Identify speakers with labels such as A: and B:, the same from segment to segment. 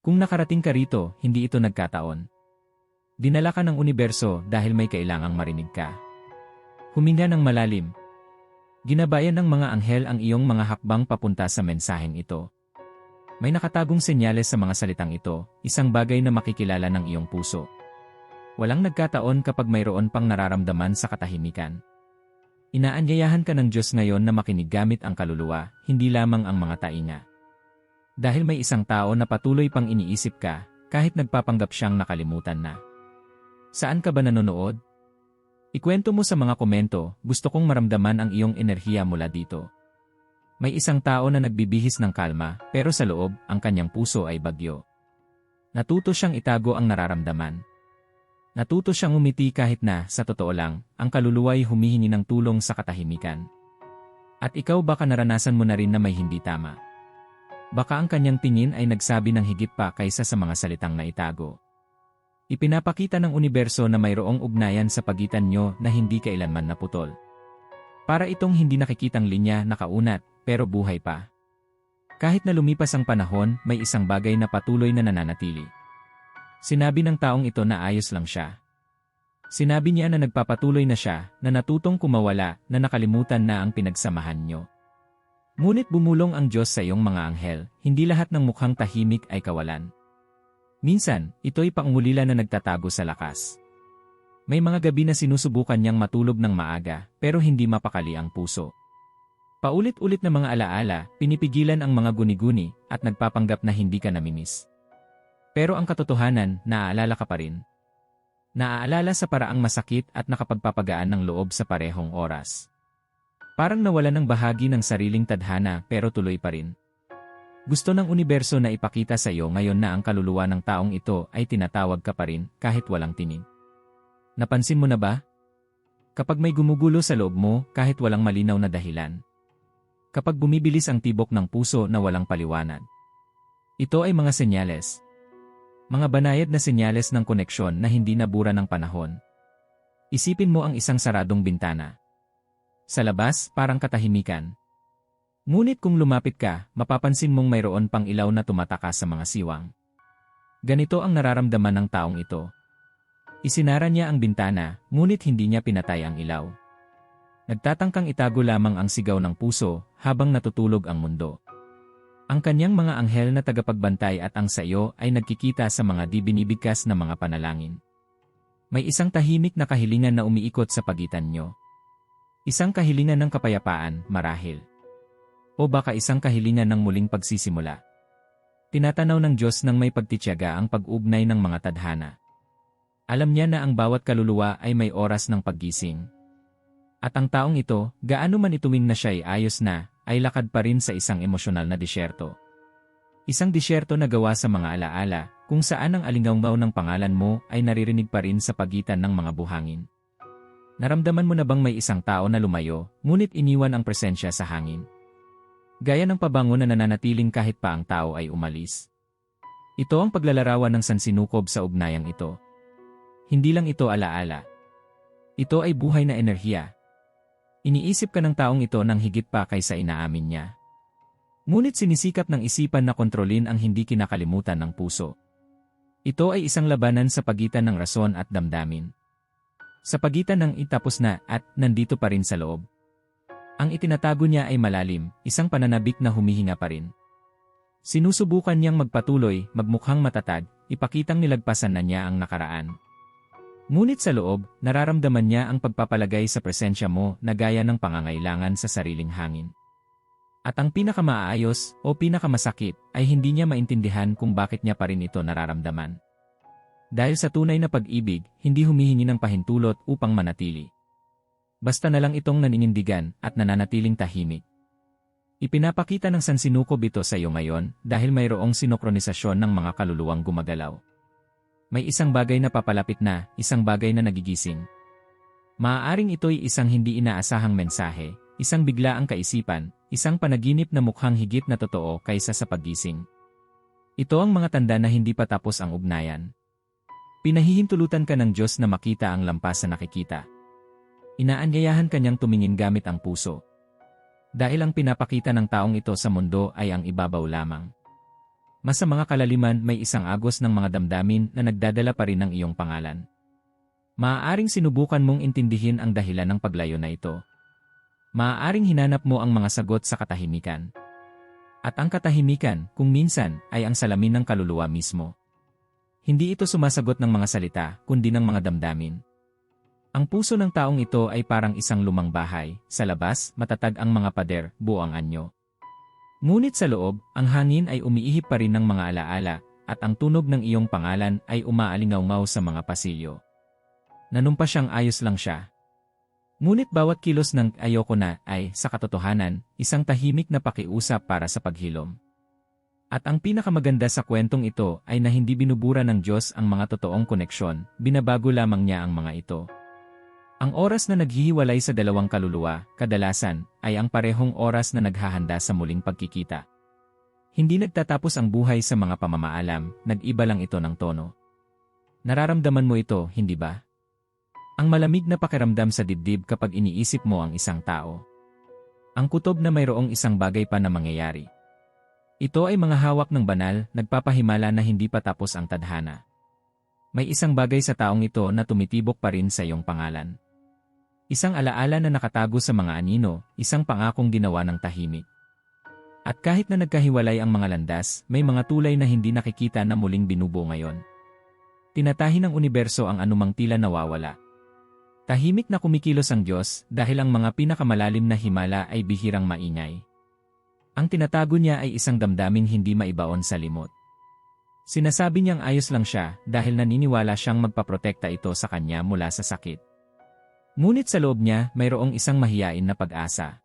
A: Kung nakarating ka rito, hindi ito nagkataon. Dinala ka ng universo dahil may kailangang marinig ka. Huminga ng malalim. Ginabayan ng mga anghel ang iyong mga hakbang papunta sa mensaheng ito. May nakatagong senyales sa mga salitang ito, isang bagay na makikilala ng iyong puso. Walang nagkataon kapag mayroon pang nararamdaman sa katahimikan. Inaanyayahan ka ng Diyos ngayon na makinig gamit ang kaluluwa, hindi lamang ang mga tainga. Dahil may isang tao na patuloy pang iniisip ka, kahit nagpapanggap siyang nakalimutan na. Saan ka ba nanonood? Ikwento mo sa mga komento, gusto kong maramdaman ang iyong enerhiya mula dito. May isang tao na nagbibihis ng kalma, pero sa loob, ang kanyang puso ay bagyo. Natuto siyang itago ang nararamdaman. Natuto siyang umiti kahit na, sa totoo lang, ang kaluluwa ay humihingi ng tulong sa katahimikan. At ikaw baka naranasan mo na rin na may hindi tama. Baka ang kanyang tingin ay nagsabi ng higit pa kaysa sa mga salitang naitago. Ipinapakita ng universo na mayroong ugnayan sa pagitan nyo na hindi kailanman naputol. Para itong hindi nakikitang linya na kaunat, pero buhay pa. Kahit na lumipas ang panahon, may isang bagay na patuloy na nananatili. Sinabi ng taong ito na ayos lang siya. Sinabi niya na nagpapatuloy na siya, na natutong kumawala, na nakalimutan na ang pinagsamahan nyo. Ngunit bumulong ang Diyos sa iyong mga anghel, hindi lahat ng mukhang tahimik ay kawalan. Minsan, ito'y pangulila na nagtatago sa lakas. May mga gabi na sinusubukan niyang matulog ng maaga, pero hindi mapakali ang puso. Paulit-ulit na mga alaala, pinipigilan ang mga guni-guni, at nagpapanggap na hindi ka namimiss. Pero ang katotohanan, naaalala ka pa rin. Naaalala sa paraang masakit at nakapagpapagaan ng loob sa parehong oras. Parang nawala ng bahagi ng sariling tadhana pero tuloy pa rin. Gusto ng universo na ipakita sa iyo ngayon na ang kaluluwa ng taong ito ay tinatawag ka pa rin kahit walang tinig. Napansin mo na ba? Kapag may gumugulo sa loob mo kahit walang malinaw na dahilan. Kapag bumibilis ang tibok ng puso na walang paliwanag. Ito ay mga senyales, mga banayad na senyales ng koneksyon na hindi nabura ng panahon. Isipin mo ang isang saradong bintana. Sa labas, parang katahimikan. Ngunit kung lumapit ka, mapapansin mong mayroon pang ilaw na tumatakas sa mga siwang. Ganito ang nararamdaman ng taong ito. Isinara niya ang bintana, ngunit hindi niya pinatay ang ilaw. Nagtatangkang itago lamang ang sigaw ng puso habang natutulog ang mundo. Ang kanyang mga anghel na tagapagbantay at ang sayo ay nagkikita sa mga di binibigkas na mga panalangin. May isang tahimik na kahilingan na umiikot sa pagitan nyo. Isang kahilingan ng kapayapaan, marahil. O baka isang kahilingan ng muling pagsisimula. Tinatanaw ng Diyos ng may pagtityaga ang pag-ugnay ng mga tadhana. Alam niya na ang bawat kaluluwa ay may oras ng paggising. At ang taong ito, gaano man ituwing na siya ay ayos na, ay lakad pa rin sa isang emosyonal na disyerto. Isang disyerto na gawa sa mga alaala, kung saan ang alingawgaw ng pangalan mo ay naririnig pa rin sa pagitan ng mga buhangin. Naramdaman mo na bang may isang tao na lumayo, ngunit iniwan ang presensya sa hangin? Gaya ng pabango na nananatiling kahit pa ang tao ay umalis. Ito ang paglalarawan ng sansinukob sa ugnayang ito. Hindi lang ito alaala. Ito ay buhay na enerhiya, Iniisip ka ng taong ito ng higit pa kaysa inaamin niya. Ngunit sinisikap ng isipan na kontrolin ang hindi kinakalimutan ng puso. Ito ay isang labanan sa pagitan ng rason at damdamin. Sa pagitan ng itapos na at nandito pa rin sa loob. Ang itinatago niya ay malalim, isang pananabik na humihinga pa rin. Sinusubukan niyang magpatuloy, magmukhang matatag, ipakitang nilagpasan na niya ang nakaraan. Ngunit sa loob, nararamdaman niya ang pagpapalagay sa presensya mo na gaya ng pangangailangan sa sariling hangin. At ang pinakamaayos o pinakamasakit ay hindi niya maintindihan kung bakit niya pa rin ito nararamdaman. Dahil sa tunay na pag-ibig, hindi humihingi ng pahintulot upang manatili. Basta na lang itong naninindigan at nananatiling tahimik. Ipinapakita ng sansinukob ito sa iyo ngayon dahil mayroong sinokronisasyon ng mga kaluluwang gumagalaw. May isang bagay na papalapit na, isang bagay na nagigising. Maaaring ito'y isang hindi inaasahang mensahe, isang biglaang kaisipan, isang panaginip na mukhang higit na totoo kaysa sa paggising. Ito ang mga tanda na hindi pa tapos ang ugnayan. Pinahihintulutan ka ng Diyos na makita ang lampas na nakikita. Inaanyayahan kanyang tumingin gamit ang puso. Dahil ang pinapakita ng taong ito sa mundo ay ang ibabaw lamang. Mas sa mga kalaliman may isang agos ng mga damdamin na nagdadala pa rin ng iyong pangalan. Maaaring sinubukan mong intindihin ang dahilan ng paglayo na ito. Maaaring hinanap mo ang mga sagot sa katahimikan. At ang katahimikan, kung minsan, ay ang salamin ng kaluluwa mismo. Hindi ito sumasagot ng mga salita, kundi ng mga damdamin. Ang puso ng taong ito ay parang isang lumang bahay, sa labas, matatag ang mga pader, buo ang anyo. Ngunit sa loob, ang hangin ay umiihip pa rin ng mga alaala, at ang tunog ng iyong pangalan ay umaalingaw sa mga pasilyo. Nanumpa siyang ayos lang siya. Ngunit bawat kilos ng ayoko na ay, sa katotohanan, isang tahimik na pakiusap para sa paghilom. At ang pinakamaganda sa kwentong ito ay na hindi binubura ng Diyos ang mga totoong koneksyon, binabago lamang niya ang mga ito. Ang oras na naghihiwalay sa dalawang kaluluwa, kadalasan, ay ang parehong oras na naghahanda sa muling pagkikita. Hindi nagtatapos ang buhay sa mga pamamaalam, nag-iba lang ito ng tono. Nararamdaman mo ito, hindi ba? Ang malamig na pakiramdam sa dibdib kapag iniisip mo ang isang tao. Ang kutob na mayroong isang bagay pa na mangyayari. Ito ay mga hawak ng banal, nagpapahimala na hindi pa tapos ang tadhana. May isang bagay sa taong ito na tumitibok pa rin sa iyong pangalan. Isang alaala na nakatago sa mga anino, isang pangakong ginawa ng tahimik. At kahit na nagkahiwalay ang mga landas, may mga tulay na hindi nakikita na muling binubo ngayon. Tinatahi ng universo ang anumang tila nawawala. Tahimik na kumikilos ang Diyos dahil ang mga pinakamalalim na himala ay bihirang maingay. Ang tinatago niya ay isang damdaming hindi maibaon sa limot. Sinasabi niyang ayos lang siya dahil naniniwala siyang magpaprotekta ito sa kanya mula sa sakit. Ngunit sa loob niya, mayroong isang mahiyain na pag-asa.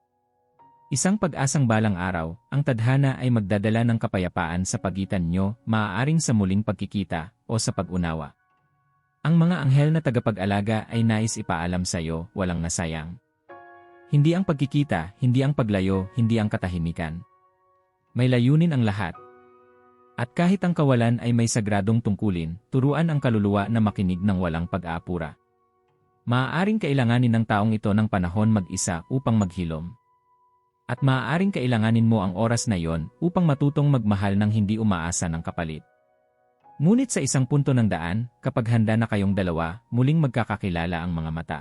A: Isang pag-asang balang araw, ang tadhana ay magdadala ng kapayapaan sa pagitan nyo, maaaring sa muling pagkikita, o sa pag-unawa. Ang mga anghel na tagapag-alaga ay nais ipaalam sa iyo, walang nasayang. Hindi ang pagkikita, hindi ang paglayo, hindi ang katahimikan. May layunin ang lahat. At kahit ang kawalan ay may sagradong tungkulin, turuan ang kaluluwa na makinig ng walang pag-aapura. Maaaring kailanganin ng taong ito ng panahon mag-isa upang maghilom. At maaaring kailanganin mo ang oras na yon upang matutong magmahal ng hindi umaasa ng kapalit. Ngunit sa isang punto ng daan, kapag handa na kayong dalawa, muling magkakakilala ang mga mata.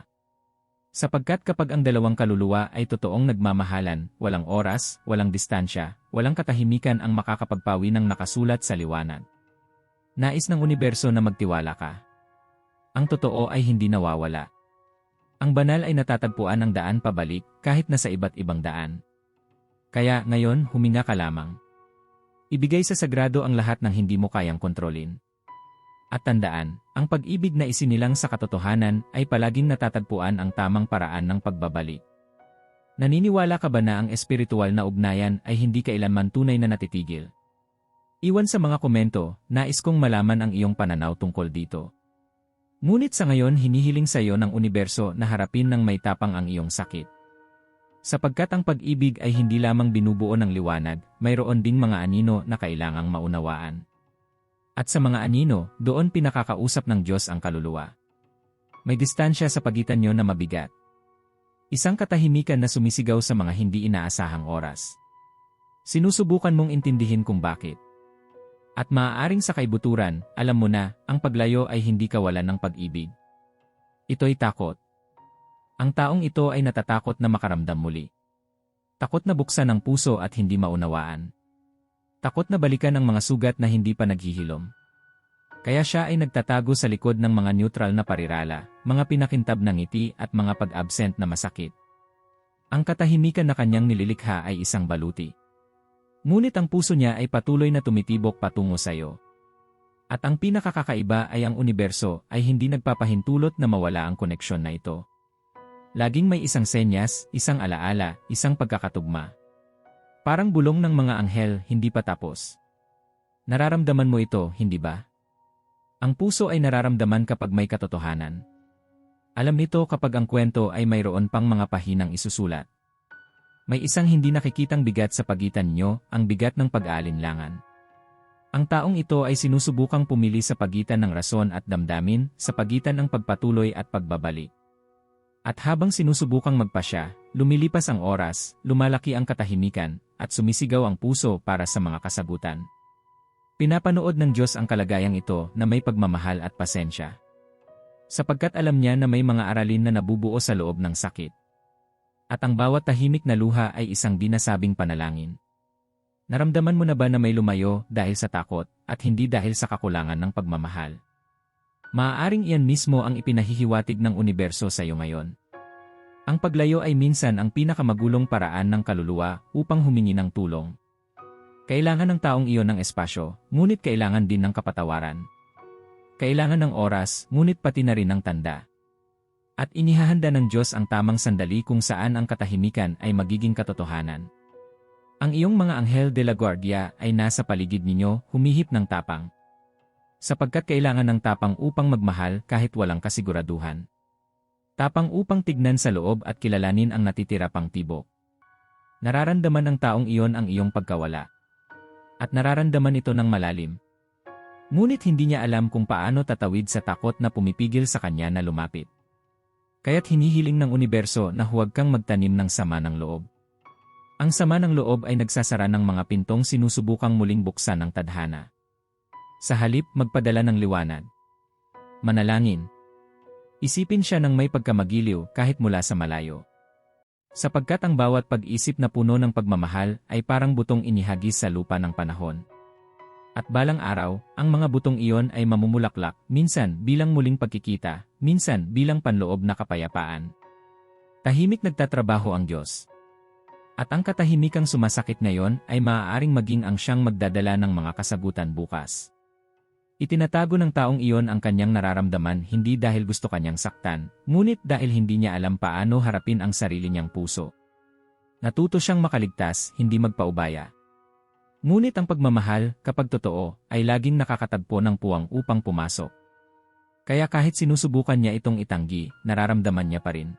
A: Sapagkat kapag ang dalawang kaluluwa ay totoong nagmamahalan, walang oras, walang distansya, walang katahimikan ang makakapagpawi ng nakasulat sa liwanag. Nais ng universo na magtiwala ka. Ang totoo ay hindi nawawala. Ang banal ay natatagpuan ng daan pabalik kahit na sa iba't ibang daan. Kaya ngayon huminga ka lamang. Ibigay sa sagrado ang lahat ng hindi mo kayang kontrolin. At tandaan, ang pag-ibig na isinilang sa katotohanan ay palaging natatagpuan ang tamang paraan ng pagbabalik. Naniniwala ka ba na ang espiritual na ugnayan ay hindi kailanman tunay na natitigil? Iwan sa mga komento, nais kong malaman ang iyong pananaw tungkol dito. Ngunit sa ngayon hinihiling sa iyo ng universo na harapin ng may tapang ang iyong sakit. Sapagkat ang pag-ibig ay hindi lamang binubuo ng liwanag, mayroon ding mga anino na kailangang maunawaan. At sa mga anino, doon pinakakausap ng Diyos ang kaluluwa. May distansya sa pagitan nyo na mabigat. Isang katahimikan na sumisigaw sa mga hindi inaasahang oras. Sinusubukan mong intindihin kung bakit. At maaaring sa kaibuturan, alam mo na, ang paglayo ay hindi kawalan ng pag-ibig. Ito'y takot. Ang taong ito ay natatakot na makaramdam muli. Takot na buksan ang puso at hindi maunawaan. Takot na balikan ang mga sugat na hindi pa naghihilom. Kaya siya ay nagtatago sa likod ng mga neutral na parirala, mga pinakintab ng ngiti at mga pag-absent na masakit. Ang katahimikan na kanyang nililikha ay isang baluti. Ngunit ang puso niya ay patuloy na tumitibok patungo sa iyo. At ang pinakakakaiba ay ang universo ay hindi nagpapahintulot na mawala ang koneksyon na ito. Laging may isang senyas, isang alaala, isang pagkakatugma. Parang bulong ng mga anghel, hindi pa tapos. Nararamdaman mo ito, hindi ba? Ang puso ay nararamdaman kapag may katotohanan. Alam nito kapag ang kwento ay mayroon pang mga pahinang isusulat. May isang hindi nakikitang bigat sa pagitan nyo, ang bigat ng pag-aalinlangan. Ang taong ito ay sinusubukang pumili sa pagitan ng rason at damdamin, sa pagitan ng pagpatuloy at pagbabalik. At habang sinusubukang magpasya, lumilipas ang oras, lumalaki ang katahimikan, at sumisigaw ang puso para sa mga kasagutan. Pinapanood ng Diyos ang kalagayang ito na may pagmamahal at pasensya. Sapagkat alam niya na may mga aralin na nabubuo sa loob ng sakit. At ang bawat tahimik na luha ay isang dinasabing panalangin. Naramdaman mo na ba na may lumayo dahil sa takot at hindi dahil sa kakulangan ng pagmamahal? Maaaring iyan mismo ang ipinahihiwatig ng universo sa iyo ngayon. Ang paglayo ay minsan ang pinakamagulong paraan ng kaluluwa upang humingi ng tulong. Kailangan ng taong iyon ng espasyo, ngunit kailangan din ng kapatawaran. Kailangan ng oras, ngunit pati na rin ng tanda. At inihahanda ng Diyos ang tamang sandali kung saan ang katahimikan ay magiging katotohanan. Ang iyong mga anghel de la guardia ay nasa paligid ninyo, humihip ng tapang. Sapagkat kailangan ng tapang upang magmahal kahit walang kasiguraduhan. Tapang upang tignan sa loob at kilalanin ang natitira pang tibok. Nararamdaman ng taong iyon ang iyong pagkawala. At nararamdaman ito ng malalim. Ngunit hindi niya alam kung paano tatawid sa takot na pumipigil sa kanya na lumapit. Kaya't hinihiling ng universo na huwag kang magtanim ng sama ng loob. Ang sama ng loob ay nagsasara ng mga pintong sinusubukang muling buksan ng tadhana. Sa halip, magpadala ng liwanag. Manalangin. Isipin siya ng may pagkamagiliw kahit mula sa malayo. Sapagkat ang bawat pag-isip na puno ng pagmamahal ay parang butong inihagis sa lupa ng panahon. At balang araw, ang mga butong iyon ay mamumulaklak, minsan bilang muling pagkikita, minsan bilang panloob na kapayapaan. Tahimik nagtatrabaho ang Diyos. At ang katahimikang sumasakit ngayon ay maaaring maging ang siyang magdadala ng mga kasagutan bukas. Itinatago ng taong iyon ang kanyang nararamdaman hindi dahil gusto kanyang saktan, ngunit dahil hindi niya alam paano harapin ang sarili niyang puso. Natuto siyang makaligtas, hindi magpaubaya. Ngunit ang pagmamahal, kapag totoo, ay laging nakakatagpo ng puwang upang pumasok. Kaya kahit sinusubukan niya itong itanggi, nararamdaman niya pa rin.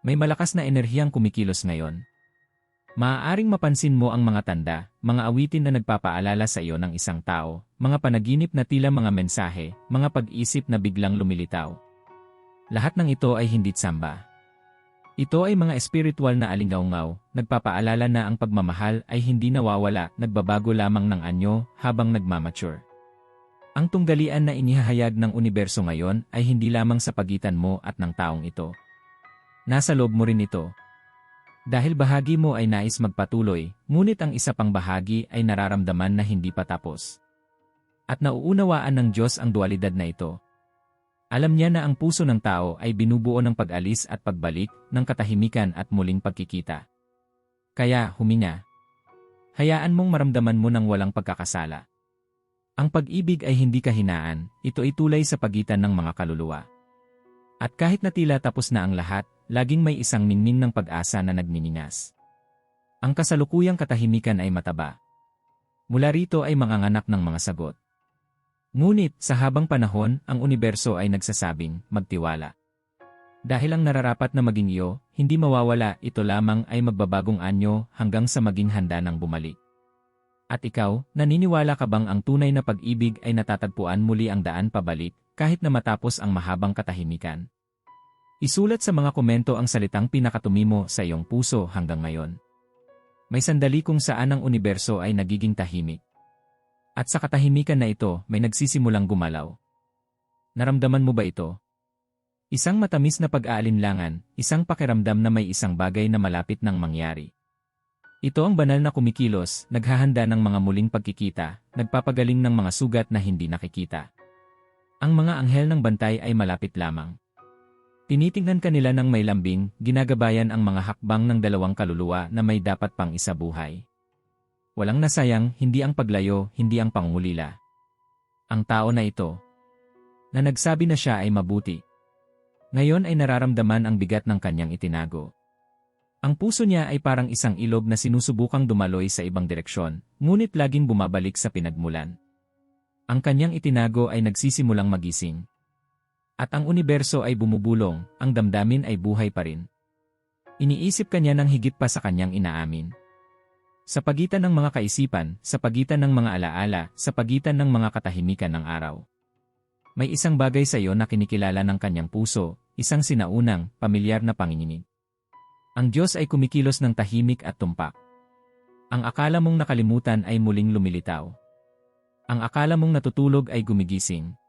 A: May malakas na enerhiyang kumikilos ngayon, Maaaring mapansin mo ang mga tanda, mga awitin na nagpapaalala sa iyo ng isang tao, mga panaginip na tila mga mensahe, mga pag-isip na biglang lumilitaw. Lahat ng ito ay hindi tsamba. Ito ay mga espiritual na alingaungaw, nagpapaalala na ang pagmamahal ay hindi nawawala, nagbabago lamang ng anyo habang nagmamature. Ang tunggalian na inihahayag ng universo ngayon ay hindi lamang sa pagitan mo at ng taong ito. Nasa loob mo rin ito, dahil bahagi mo ay nais magpatuloy, ngunit ang isa pang bahagi ay nararamdaman na hindi pa tapos. At nauunawaan ng Diyos ang dualidad na ito. Alam niya na ang puso ng tao ay binubuo ng pag-alis at pagbalik, ng katahimikan at muling pagkikita. Kaya, huminga. Hayaan mong maramdaman mo ng walang pagkakasala. Ang pag-ibig ay hindi kahinaan, ito ay tulay sa pagitan ng mga kaluluwa. At kahit na tila tapos na ang lahat, laging may isang ningning ng pag-asa na nagniningas. Ang kasalukuyang katahimikan ay mataba. Mula rito ay manganganak ng mga sagot. Ngunit, sa habang panahon, ang universo ay nagsasabing, magtiwala. Dahil ang nararapat na maging iyo, hindi mawawala, ito lamang ay magbabagong anyo hanggang sa maging handa ng bumalik. At ikaw, naniniwala ka bang ang tunay na pag-ibig ay natatagpuan muli ang daan pabalik, kahit na matapos ang mahabang katahimikan? Isulat sa mga komento ang salitang pinakatumimo sa iyong puso hanggang ngayon. May sandali kung saan ang universo ay nagiging tahimik. At sa katahimikan na ito, may nagsisimulang gumalaw. Naramdaman mo ba ito? Isang matamis na pag-aalinlangan, isang pakiramdam na may isang bagay na malapit nang mangyari. Ito ang banal na kumikilos, naghahanda ng mga muling pagkikita, nagpapagaling ng mga sugat na hindi nakikita. Ang mga anghel ng bantay ay malapit lamang. Tinitingnan kanila ng may lambing, ginagabayan ang mga hakbang ng dalawang kaluluwa na may dapat pang isabuhay. Walang nasayang, hindi ang paglayo, hindi ang pangulila. Ang tao na ito, na nagsabi na siya ay mabuti. Ngayon ay nararamdaman ang bigat ng kanyang itinago. Ang puso niya ay parang isang ilog na sinusubukang dumaloy sa ibang direksyon, ngunit laging bumabalik sa pinagmulan. Ang kanyang itinago ay nagsisimulang magising. At ang universo ay bumubulong, ang damdamin ay buhay pa rin. Iniisip kanya ng higit pa sa kanyang inaamin. Sa pagitan ng mga kaisipan, sa pagitan ng mga alaala, sa pagitan ng mga katahimikan ng araw. May isang bagay sa iyo na kinikilala ng kanyang puso, isang sinaunang, pamilyar na panginginig. Ang Diyos ay kumikilos ng tahimik at tumpak. Ang akala mong nakalimutan ay muling lumilitaw. Ang akala mong natutulog ay gumigising.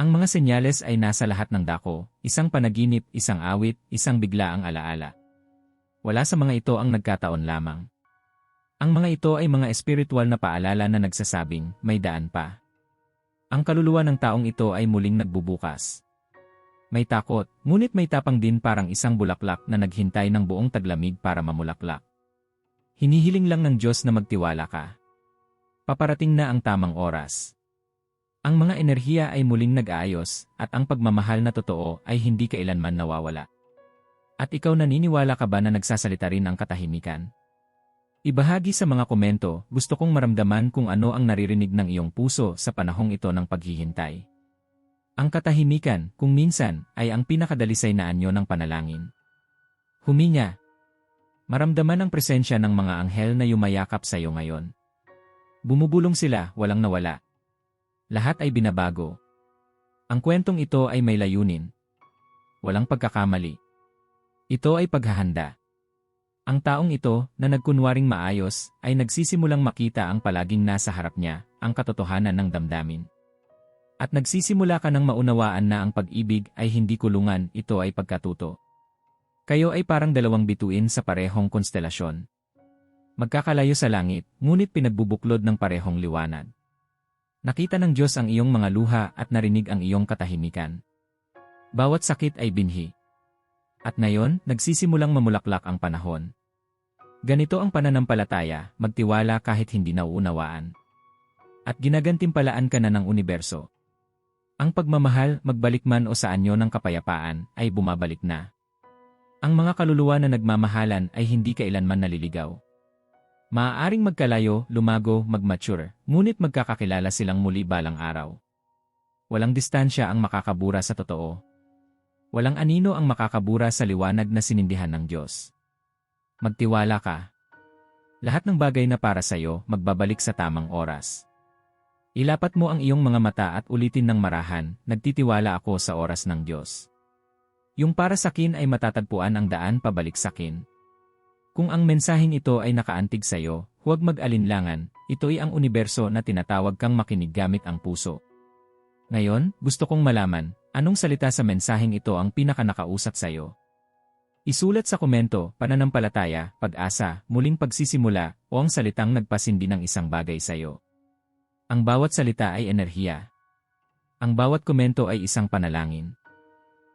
A: Ang mga senyales ay nasa lahat ng dako, isang panaginip, isang awit, isang bigla ang alaala. Wala sa mga ito ang nagkataon lamang. Ang mga ito ay mga espiritual na paalala na nagsasabing, may daan pa. Ang kaluluwa ng taong ito ay muling nagbubukas. May takot, ngunit may tapang din parang isang bulaklak na naghintay ng buong taglamig para mamulaklak. Hinihiling lang ng Diyos na magtiwala ka. Paparating na ang tamang oras. Ang mga enerhiya ay muling nag-aayos at ang pagmamahal na totoo ay hindi kailanman nawawala. At ikaw naniniwala ka ba na nagsasalita rin ang katahimikan? Ibahagi sa mga komento, gusto kong maramdaman kung ano ang naririnig ng iyong puso sa panahong ito ng paghihintay. Ang katahimikan, kung minsan, ay ang pinakadalisay na anyo ng panalangin. Huminga. Maramdaman ang presensya ng mga anghel na yumayakap sa iyo ngayon. Bumubulong sila, walang nawala. Lahat ay binabago. Ang kwentong ito ay may layunin. Walang pagkakamali. Ito ay paghahanda. Ang taong ito, na nagkunwaring maayos, ay nagsisimulang makita ang palaging nasa harap niya, ang katotohanan ng damdamin. At nagsisimula ka ng maunawaan na ang pag-ibig ay hindi kulungan, ito ay pagkatuto. Kayo ay parang dalawang bituin sa parehong konstelasyon. Magkakalayo sa langit, ngunit pinagbubuklod ng parehong liwanag. Nakita ng Diyos ang iyong mga luha at narinig ang iyong katahimikan. Bawat sakit ay binhi. At ngayon, nagsisimulang mamulaklak ang panahon. Ganito ang pananampalataya, magtiwala kahit hindi nauunawaan. At ginagantimpalaan ka na ng universo. Ang pagmamahal, magbalik man o sa anyo ng kapayapaan, ay bumabalik na. Ang mga kaluluwa na nagmamahalan ay hindi kailanman naliligaw. Maaaring magkalayo, lumago, magmature, ngunit magkakakilala silang muli balang araw. Walang distansya ang makakabura sa totoo. Walang anino ang makakabura sa liwanag na sinindihan ng Diyos. Magtiwala ka. Lahat ng bagay na para sa iyo magbabalik sa tamang oras. Ilapat mo ang iyong mga mata at ulitin ng marahan, nagtitiwala ako sa oras ng Diyos. Yung para sa akin ay matatagpuan ang daan pabalik sa akin. Kung ang mensaheng ito ay nakaantig sa iyo, huwag mag-alinlangan, ito ay ang universo na tinatawag kang makinig gamit ang puso. Ngayon, gusto kong malaman, anong salita sa mensaheng ito ang pinakanakausap sa iyo? Isulat sa komento, pananampalataya, pag-asa, muling pagsisimula, o ang salitang nagpasindi ng isang bagay sa iyo. Ang bawat salita ay enerhiya. Ang bawat komento ay isang panalangin.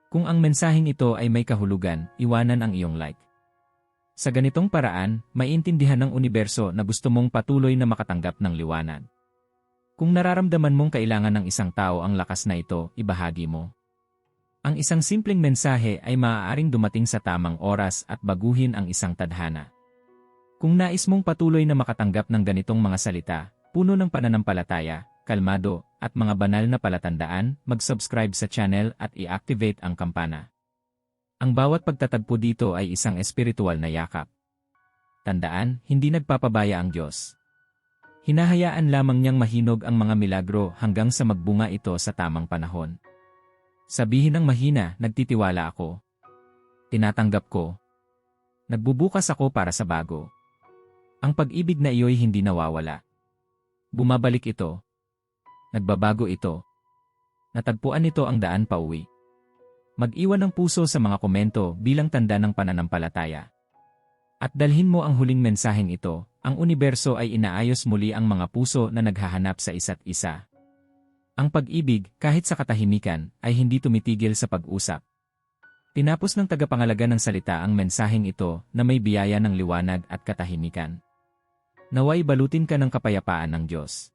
A: Kung ang mensaheng ito ay may kahulugan, iwanan ang iyong like. Sa ganitong paraan, maiintindihan ng universo na gusto mong patuloy na makatanggap ng liwanag. Kung nararamdaman mong kailangan ng isang tao ang lakas na ito, ibahagi mo. Ang isang simpleng mensahe ay maaaring dumating sa tamang oras at baguhin ang isang tadhana. Kung nais mong patuloy na makatanggap ng ganitong mga salita, puno ng pananampalataya, kalmado, at mga banal na palatandaan, mag-subscribe sa channel at i-activate ang kampana. Ang bawat pagtatagpo dito ay isang espiritual na yakap. Tandaan, hindi nagpapabaya ang Diyos. Hinahayaan lamang niyang mahinog ang mga milagro hanggang sa magbunga ito sa tamang panahon. Sabihin ng mahina, nagtitiwala ako. Tinatanggap ko. Nagbubukas ako para sa bago. Ang pag-ibig na iyo'y hindi nawawala. Bumabalik ito. Nagbabago ito. Natagpuan nito ang daan pauwi. Mag-iwan ng puso sa mga komento bilang tanda ng pananampalataya. At dalhin mo ang huling mensaheng ito, ang universo ay inaayos muli ang mga puso na naghahanap sa isa't isa. Ang pag-ibig, kahit sa katahimikan, ay hindi tumitigil sa pag-usap. Tinapos ng tagapangalaga ng salita ang mensaheng ito na may biyaya ng liwanag at katahimikan. Naway balutin ka ng kapayapaan ng Diyos.